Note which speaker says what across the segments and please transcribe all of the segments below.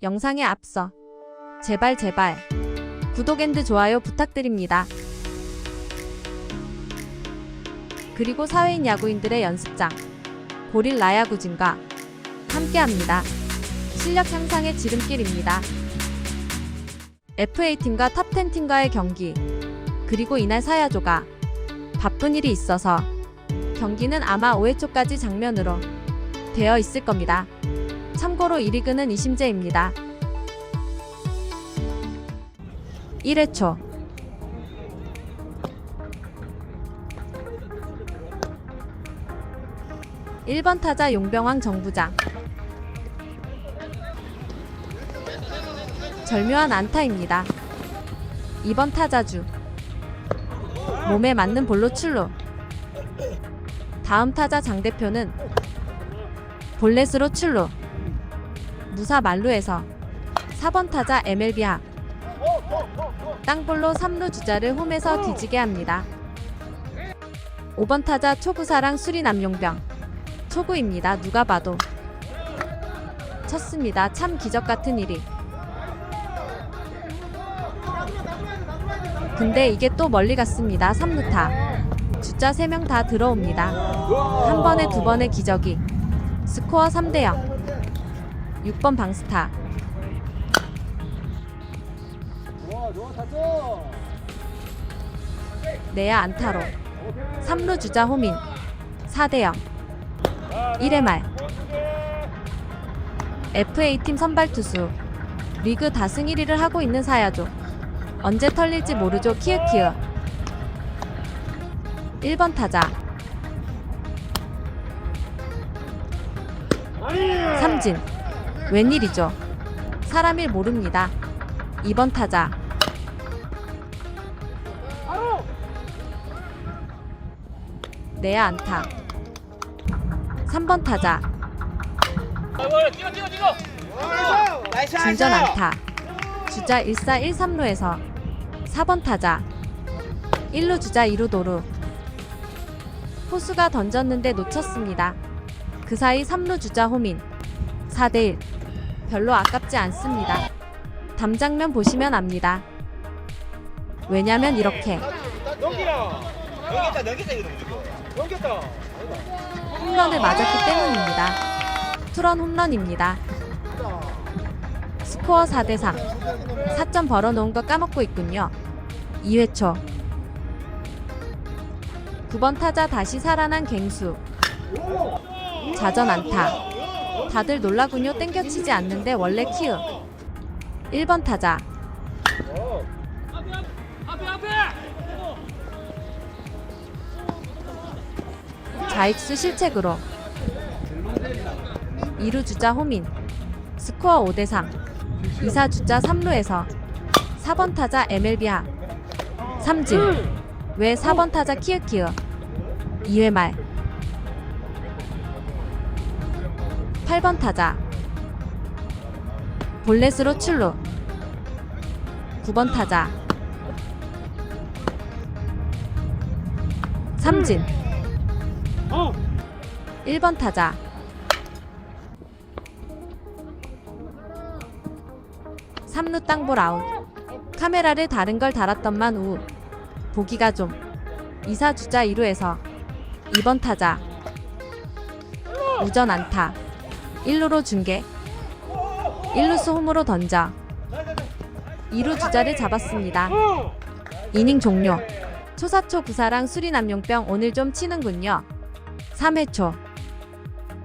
Speaker 1: 영상에 앞서 제발 제발 구독 앤드 좋아요 부탁드립니다. 그리고 사회인 야구인들의 연습장 고릴 라 야구진과 함께합니다. 실력 향상의 지름길입니다. FA팀과 탑10팀과의 경기 그리고 이날 사야조가 바쁜 일이 있어서 경기는 아마 5회 초까지 장면으로 되어 있을 겁니다. 참고로 1위그는 이심재입니다. 1회 초. 일 번 타자 용병왕 정부장. 절묘한 안타입니다. 2번 타자주. 몸에 맞는 볼로 출루. 다음 타자 장 대표는 볼넷으로 출루 무사 만루에서 4번 타자 합 땅볼로 3루 주자를 홈에서 뒤지게 합니다. 5번 타자 초구사랑 수리남 용병 초구입니다. 누가 봐도 쳤습니다. 참 기적 같은 일이. 근데 이게 또 멀리 갔습니다. 3루타. 주자 3명 다 들어옵니다. 한 번에 두 번의 기적이. 스코어 3대 0. 6번 방스타. 내야 안타로. 3루 주자 호민. 4대 0 1회 말. FA팀 선발 투수. 리그 다승 1위를 하고 있는 사야조. 언제 털릴지 모르죠. 키읔키읔. 1번 타자. 삼진 웬일이죠? 사람 일 모릅니다. 2번 타자. 내야 안타. 3번 타자. 중전 안타. 주자 1사 1, 3루에서 4번 타자. 1루 주자 2루 도루. 포수가 던졌는데 놓쳤습니다. 그 사이 3루 주자 호민. 4대1 별로 아깝지 않습니다. 담장면 보시면 압니다. 왜냐면 이렇게
Speaker 2: 넘기라 넘겼다 넘겼다 이거 넘겼다
Speaker 1: 홈런을 맞았기 때문입니다. 투런 홈런입니다. 스코어 4대3 4점 벌어놓은 거 까먹고 있군요. 2회 초 9번 타자 다시 살아난 갱수 자전 안타 다들 놀라군요. 땡겨치지 않는데 원래 키읔 1번 타자. 좌익수 실책으로. 2루 주자 호민. 스코어 5대3 2사 주자 3루에서 4번 타자 MLB 하 삼진. 왜 4번 타자 키읔키읔 2회 말 8번 타자. 볼넷으로 출루. 9번 타자. 삼진. 1번 타자. 삼루 땅볼 아웃. 카메라를 다른 걸 달았던만 우. 보기가 좀. 2사 주자 2루에서 2번 타자. 우전 안타 1루로 중계 1루수 홈으로 던져 2루 주자를 잡았습니다 이닝 종료 초사초 구사랑 수리남용병 오늘 좀 치는군요 3회 초.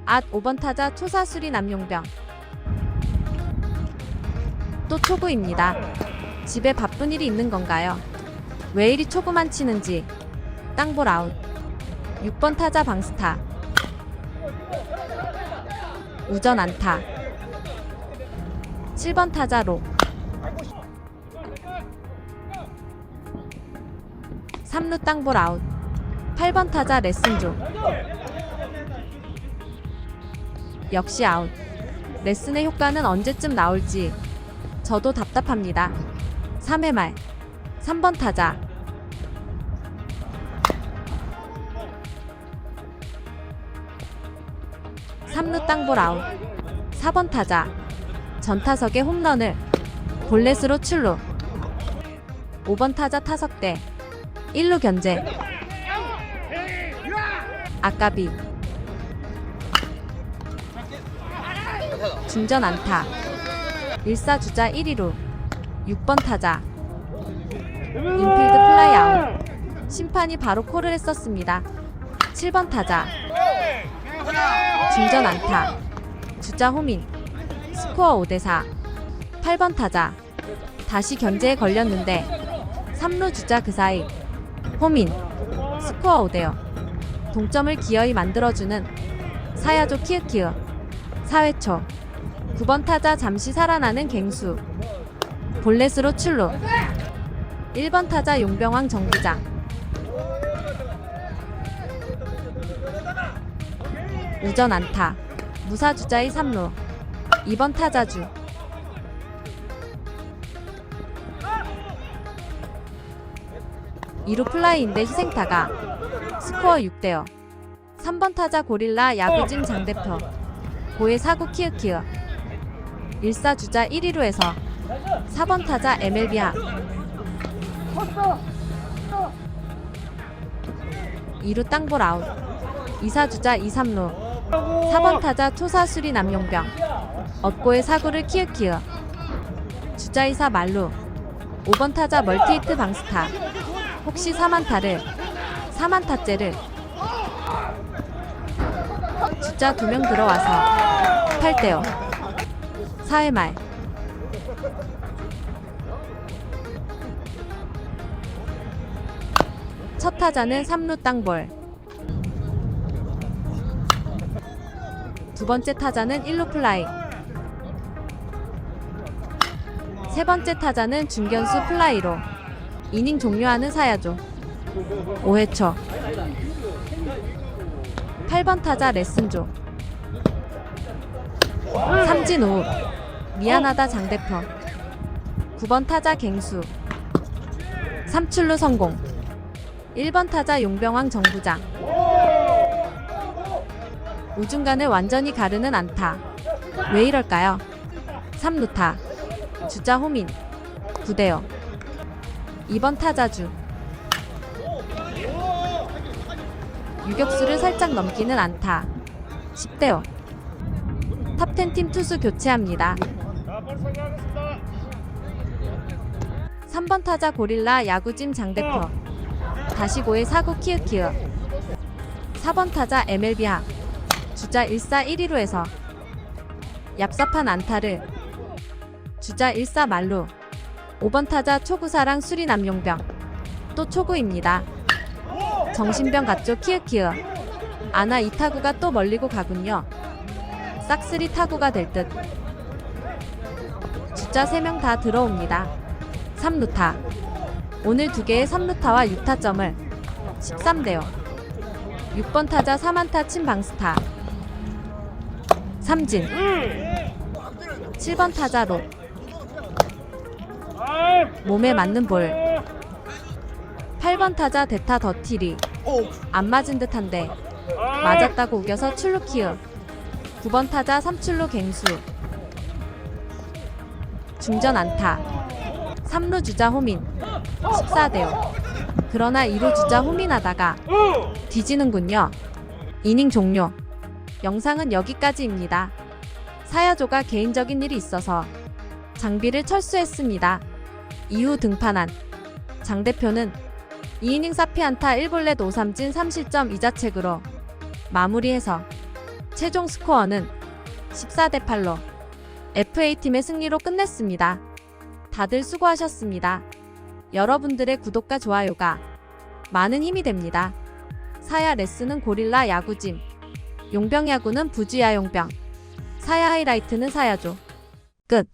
Speaker 1: 앗 5번 타자 초사 수리 남용병. 또 초구입니다. 집에 바쁜 일이 있는 건가요? 왜 이리 초구만 치는지. 땅볼 아웃. 6번 타자 방스타. 우전 안타. 7번 타자 로. 3루 땅볼 아웃. 8번 타자 레슨 중. 역시 아웃. 레슨의 효과는 언제쯤 나올지 저도 답답합니다. 3회 말 3번 타자 3루 땅볼 아웃 4번 타자 전타석의 홈런을 볼넷으로 출루. 5번 타자 타석대 1루 견제. 아까비. 중전 안타. 1사 주자 1위로 6번 타자 인필드 플라이 아웃. 심판이 바로 콜을 했었습니다. 7번 타자 중전 안타. 주자 호민. 스코어 5대4. 8번 타자. 다시 견제에 걸렸는데 3루 주자 그 사이 호민. 스코어 5대0. 동점을 기어이 만들어주는 사야조 키읔키읔. 4회 초. 9번 타자 잠시 살아나는 갱수. 볼넷으로 출루. 1번 타자 용병왕 정부장. 우전 안타. 무사 주자의 3루. 2번 타자주. 이루 플라이인데 희생타가. 스코어 6대0 3번 타자 고릴라 야구진 장대표. 고의 사구 키읔키읔 1사 주자 1위로에서 4번 타자 MLB야 2루 땅볼 아웃. 2사 주자 2, 3루 4번 타자 투사 수리 남용병. 얻고의 사구를 키읔키읔. 주자 2사 말루. 5번 타자 멀티히트 방스타. 혹시 4만타를 4만타째를. 주자 2명 들어와서 8대0 4회 말. 첫 타자는 3루 땅볼 두 번째 타자는 1루 플라이. 세 번째 타자는 중견수 플라이로 이닝 종료하는 사야조. 5회 초 8번 타자 레슨조. 삼진 우. 미안하다 장대표. 9번 타자 갱수. 3출루 성공. 1번 타자 용병왕 정부장 우중간을 완전히 가르는 안타. 왜 이럴까요? 3루타 주자 호민 9대0 2번 타자주 유격수를 살짝 넘기는 안타. 10대5 탑10 팀 투수 교체합니다. 3번 타자 고릴라 야구짐 장대표. 다시 고의 사구 키읔키읔. 4번 타자 MLB하 주자 1사 1위로에서 얍삽한 안타를 주자 1사 말루 5번 타자 초구사랑 수리남용병 또 초구입니다. 정신병 같죠 키읔키읔 아나 이 타구가 또 멀리고 가군요. 싹쓸이 타구가 될 듯. 주자 3명 다 들어옵니다. 3루타 오늘 두 개의 3루타와 6타점을 13대요. 6번 타자 4만타 친 방스타 삼진. 7번 타자 로. 몸에 맞는 볼. 8번 타자 대타 더티리. 안 맞은 듯한데 맞았다고 우겨서 출루 키읔 9번 타자 3출루 갱수. 중전 안타. 3루 주자 호민. 14대요 그러나 2루 주자 호민하다가 뒤지는군요. 이닝 종료 영상은 여기까지입니다 사야조가 개인적인 일이 있어서 장비를 철수했습니다 이후 등판한 장 대표는 2이닝 사피 안타 1볼넷 5삼진 3실점 2자책으로 마무리해서 최종 스코어는 14대 8로 FA팀의 승리로 끝냈습니다. 다들 수고하셨습니다. 여러분들의 구독과 좋아요가 많은 힘이 됩니다. 사야 레스는 고릴라 야구짐, 용병 야구는 부지야 용병, 사야 하이라이트는 사야조. 끝.